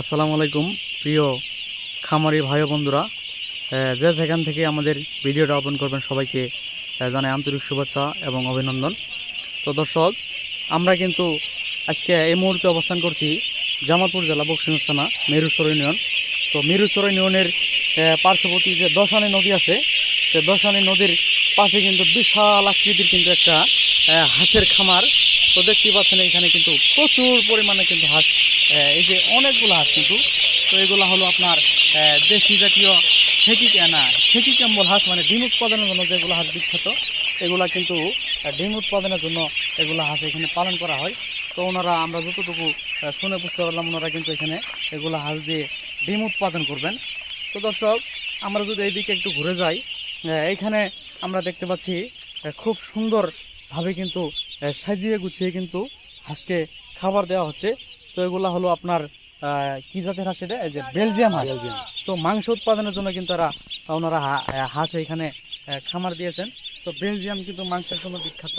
আসসালামু আলাইকুম, প্রিয় খামারি ভাই বন্ধুরা। যে যেখান থেকে আমাদের ভিডিওটা ওপেন করবেন সবাইকে জানাই আন্তরিক শুভেচ্ছা এবং অভিনন্দন। তো দর্শক, আমরা কিন্তু আজকে এই মুহূর্তে অবস্থান করছি জামালপুর জেলা বক্সিং থানা, মেরুচর ইউনিয়ন। তো মেরুচর ইউনিয়নের পার্শ্ববর্তী যে দশানী নদী আছে, সে দশানী নদীর পাশে কিন্তু বিশাল আকৃতির কিন্তু একটা হাঁসের খামার। তো দেখতেই পাচ্ছেন এখানে কিন্তু প্রচুর পরিমাণে কিন্তু হাঁস এই যে অনেকগুলো হাঁস কিন্তু। তো এগুলো হলো আপনার দেশি জাতীয় ঠেকি না ঠেকি ক্যাম্বল হাঁস মানে ডিম উৎপাদনের জন্য যেগুলো হাঁস বিখ্যাত, এগুলা কিন্তু ডিম উৎপাদনের জন্য এগুলো হাঁস এখানে পালন করা হয়। তো ওনারা, আমরা যতটুকু শুনে বুঝতে পারলাম, ওনারা কিন্তু এখানে এগুলো হাঁস দিয়ে ডিম উৎপাদন করবেন। তো দর্শক, আমরা যদি এইদিকে একটু ঘুরে যাই এইখানে আমরা দেখতে পাচ্ছি খুব সুন্দরভাবে কিন্তু সাজিয়ে গুছিয়ে কিন্তু হাঁসকে খাবার দেওয়া হচ্ছে। তো এগুলো হলো আপনার কি জাতের হাঁস এটা? এই যে বেলজিয়াম হাঁস। তো মাংস উৎপাদনের জন্য কিন্তু তারা ওনারা হাঁস এখানে খামার দিয়েছেন। তো বেলজিয়াম কিন্তু মাংসের জন্য বিখ্যাত।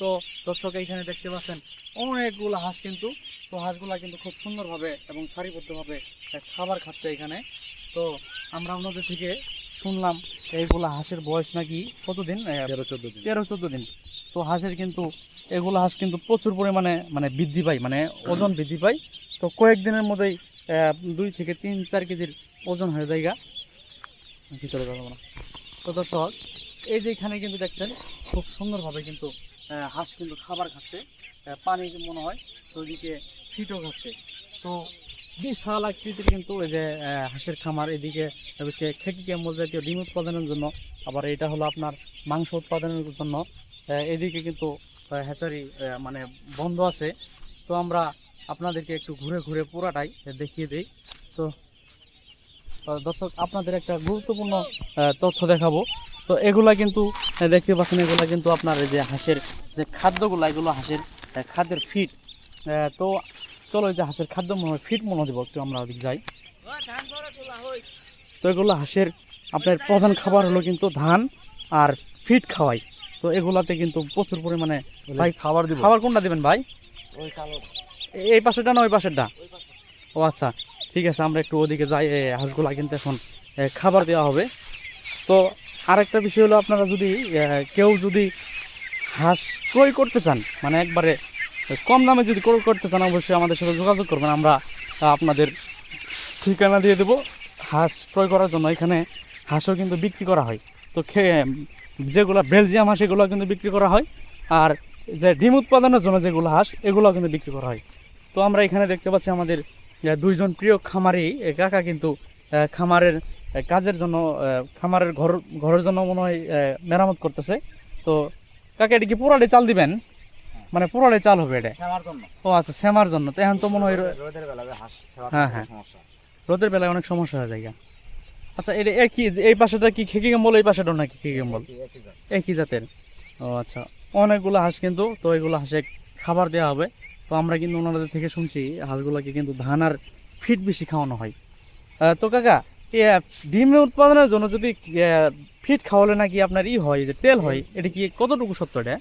তো দর্শক এখানে দেখতে পাচ্ছেন অনেকগুলো হাঁস কিন্তু তো হাঁসগুলা কিন্তু খুব সুন্দরভাবে এবং সারিবদ্ধভাবে খাবার খাচ্ছে এখানে। তো আমরা ওনাদের থেকে শুনলাম এইগুলা হাঁসের বয়স নাকি কতদিন? তেরো চোদ্দ দিন। তেরো চোদ্দ দিন। তো হাঁসের কিন্তু এগুলো হাঁস কিন্তু প্রচুর পরিমাণে মানে বৃদ্ধি পায় মানে ওজন বৃদ্ধি পায়। তো কয়েকদিনের মধ্যেই দুই থেকে তিন চার কেজির ওজন হয়ে যায় গা। ভিতরে যাব না? তো দর্শক এই যে এখানে কিন্তু দেখছেন খুব সুন্দরভাবে কিন্তু হাঁস কিন্তু খাবার খাচ্ছে। পানি মনে হয় তো ওইদিকে ফিটও খাচ্ছে। তো বিশাল আকৃতির কিন্তু এই যে হাঁসের খামার এদিকে খেকি কেমন জাতীয় ডিম উৎপাদনের জন্য, আবার এটা হলো আপনার মাংস উৎপাদনের জন্য এদিকে কিন্তু হ্যাচারি মানে বন্ধ আছে। তো আমরা আপনাদেরকে একটু ঘুরে ঘুরে পুরাটাই দেখিয়ে দিই। তো দর্শক, আপনাদের একটা গুরুত্বপূর্ণ তথ্য দেখাবো। তো এগুলা কিন্তু দেখতে পাচ্ছেন, এগুলা কিন্তু আপনার যে হাঁসের যে খাদ্যগুলো, এগুলো হাঁসের খাদ্যের ফিট তো চলো এই যে হাঁসের খাদ্য মনে হয় ফিট মনে দেবো একটু আমরা ওদিক যাই। তো এগুলো হাঁসের আপনার প্রধান খাবার হলো কিন্তু ধান আর ফিট খাওয়াই। তো এগুলাতে কিন্তু প্রচুর পরিমাণে ভাই খাবার দিব। খাবার কোনটা দিবেন ভাই? এই পাশেরটা না ওই পাশেরটা? ও আচ্ছা ঠিক আছে আমরা একটু ওদিকে যাই হাঁসগুলা কিন্তু এখন খাবার দেওয়া হবে। তো আরেকটা বিষয় হলো আপনারা যদি কেউ যদি হাঁস ক্রয় করতে চান মানে একবারে কম দামে যদি ক্রয় করতে চান, অবশ্যই আমাদের সাথে যোগাযোগ করবেন। আমরা আপনাদের ঠিকানা দিয়ে দেবো। হাঁস ক্রয় করার জন্য এখানে হাঁসও কিন্তু বিক্রি করা হয়। তো খেয়ে যেগুলো বেলজিয়াম হাঁস, এগুলো কিন্তু বিক্রি করা হয়। আর যে ডিম উৎপাদনের জন্য যেগুলো হাঁস এগুলো কিন্তু বিক্রি করা হয়। তো আমরা এখানে দেখতে পাচ্ছি আমাদের দুইজন প্রিয় খামারি। কাকা কিন্তু খামারের কাজের জন্য খামারের ঘর, ঘরের জন্য মনে হয় মেরামত করতেছে। তো কাকা, এটা কি পুরালে চাল দিবেন? মানে পুরোটাই চাল হবে এটা? ও আচ্ছা শ্যামার জন্য। তো এখন তো মনে হয় হ্যাঁ, হ্যাঁ। রোদের বেলায় অনেক সমস্যা হয়ে যায় আচ্ছা এটা একই এই পাশেটা কি খেকি কেম্বল এই পাশেটা নাকি খেকি কেম্বল? একই- জাতের। ও আচ্ছা অনেকগুলো হাঁস কিন্তু তো এগুলো হাঁসে খাবার দেওয়া হবে। তো আমরা কিন্তু ওনাদের থেকে শুনছি হাঁসগুলোকে কিন্তু ধান আর ফিট বেশি খাওয়ানো হয়। তো কাকা ডিম উৎপাদনের জন্য যদি ফিট খাওয়ালে নাকি আপনার ই হয় যে তেল হয় এটা কি কতটুকু সত্য এটা?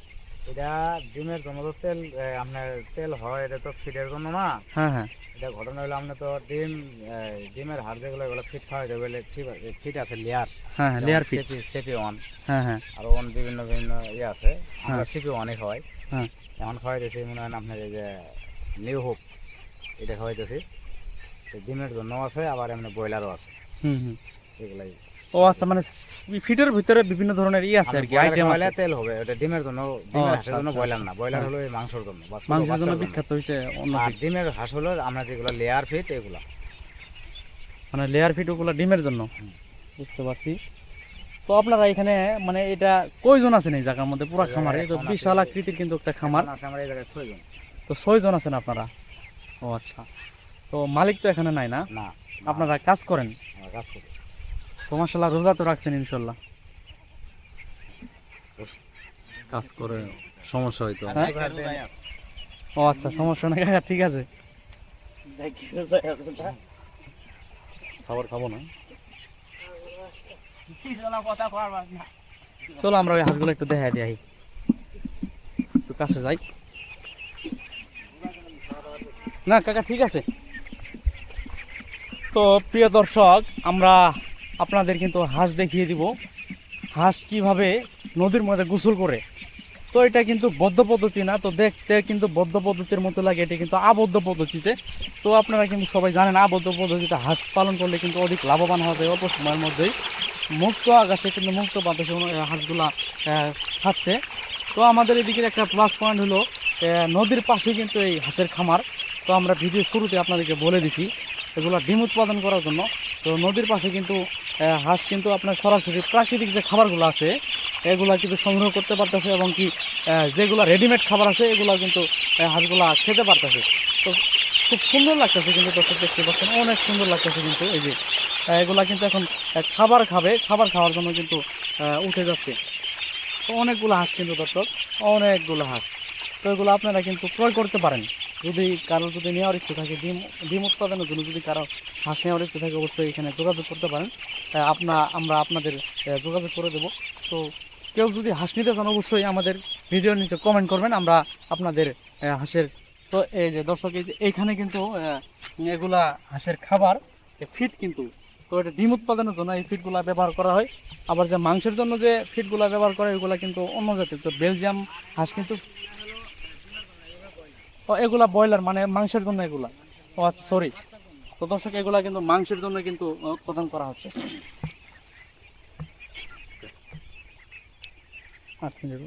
এটা ডিমের জন্য তো তেল আপনার তেল হয় এটা তো ফিটের জন্য না। হ্যাঁ হ্যাঁ। এটা ঘটনা হলো আপনি তো ডিম ডিমের হাড় যেগুলো এগুলো ফিট খাওয়া যাবে বলে ঠিক আছে ফিট আছে লেয়ার হ্যাঁ হ্যাঁ লেয়ার ফিট সেপি ওয়ান হ্যাঁ হ্যাঁ। আর ওয়ান বিভিন্ন বিভিন্ন ইয়ে আছে। আমরা হ্যাঁ। সিপি ওয়ানই খাওয়াই। হ্যাঁ। এমন খাওয়াইতেছি মনে হয় আপনার এই যে নিউ হোপ এটা খাওয়াইতেছি। ডিমের জন্য আছে আবার এমনি ব্রয়লারও আছে। হুম হুম। এগুলাই। ও আচ্ছা মানে ফিটের ভিতরে বিভিন্ন ধরনের ই আছে আর কি আইটেম আছে। তেল হবে ওটা ডিমের জন্য ডিমের আচ্ছা, হাঁসের জন্য আচ্ছা, ব্রয়লার আচ্ছা। না ব্রয়লার হ্যাঁ। হলো এই মাংসের জন্য মাংসের জন্য বিখ্যাত হয়েছে অন্য আর ডিমের হাঁস হলো আমরা যেগুলো লেয়ার ফিট এগুলা। মানে লেয়ার ফিট ওগুলো ডিমের জন্য। বুঝতে পারছি। তো আপনারা এখানে মানে এটা কয়জন আছেন এই জায়গার মধ্যে? পুরো খামারে তো বিশাল আকৃতির কিন্তু একটা খামার। আছে আমরা এই জায়গায় ছয়জন। তো ছয়জন আছেন আপনারা? ও আচ্ছা। তো মালিক তো এখানে নাই না? না আপনারা কাজ করেন? কাজ করি। তো মাসাল্লাহ রোজা তো রাখছেন ইনশাল্লাহ কাজ করে সমস্যা হয়তো। হ্যাঁ? ও আচ্ছা সমস্যা নেই। কাকা, ঠিক আছে। খাবার খাব না। চলো আমরা ওই হাঁসগুলো একটু দেখাই দিই একটু কাছে যাই। না কাকা ঠিক আছে। তো প্রিয় দর্শক আমরা আপনাদের কিন্তু হাঁস দেখিয়ে দিব। হাঁস কীভাবে নদীর মধ্যে গোসল করে। তো এটা কিন্তু বদ্ধ পদ্ধতি না, তো দেখতে কিন্তু বদ্ধ পদ্ধতির মতো লাগে, এটা কিন্তু আবদ্ধ পদ্ধতিতে। তো আপনারা কিন্তু সবাই জানেন, আবদ্ধ পদ্ধতিতে হাঁস পালন করলে কিন্তু অধিক লাভবান হবে অল্প সময়ের মধ্যেই। মুক্ত আকাশে কিন্তু মুক্ত বাতাসে হাঁসগুলা খাচ্ছে। তো আমাদের এদিকের একটা প্লাস পয়েন্ট হলো নদীর পাশে কিন্তু এই হাঁসের খামার। তো আমরা ভিডিও শুরুতে আপনাদেরকে বলে দিছি, এগুলো ডিম উৎপাদন করার জন্য। তো নদীর পাশে কিন্তু হাঁস কিন্তু আপনার সরাসরি প্রাকৃতিক যে খাবারগুলো আছে, এগুলা কিন্তু সংগ্রহ করতে পারতেছে এবং কি যেগুলো রেডিমেড খাবার আছে, এগুলো কিন্তু হাঁসগুলা খেতে পারতেছে। তো খুব সুন্দর লাগতেছে কিন্তু দর্শক দেখতে পাচ্ছেন, অনেক সুন্দর লাগতেছে কিন্তু এই যে এগুলা কিন্তু এখন খাবার খাবে, খাবার খাওয়ার জন্য কিন্তু উঠে যাচ্ছে। তো অনেকগুলো হাঁস কিন্তু দর্শক, অনেকগুলো হাঁস। তো এগুলো আপনারা কিন্তু ক্রয় করতে পারেন। যদি কারও যদি নেওয়ার ইচ্ছে থাকে, ডিম ডিম উৎপাদনের জন্য যদি কারও হাঁস নেওয়ার ইচ্ছে থাকে, অবশ্যই এখানে যোগাযোগ করতে পারেন। আপনা, আমরা আপনাদের যোগাযোগ করে দেবো। তো কেউ যদি হাঁস নিতে চান, অবশ্যই আমাদের ভিডিওর নিচে কমেন্ট করবেন, আমরা আপনাদের হাঁসের, তো এই যে দর্শক এইখানে কিন্তু এগুলা হাঁসের খাবার ফিট কিন্তু, তো এটা ডিম উৎপাদনের জন্য এই ফিটগুলা ব্যবহার করা হয়। আবার যে মাংসের জন্য যে ফিটগুলা ব্যবহার করে, এগুলা কিন্তু অন্য জাতের, তো বেলজিয়াম হাঁস কিন্তু ও এগুলা ব্রয়লার মানে মাংসের জন্য এগুলা। ও আচ্ছা সরি তো দর্শক এগুলা কিন্তু মাংসের জন্য কিন্তু প্রদান করা হচ্ছে। আট মিনিট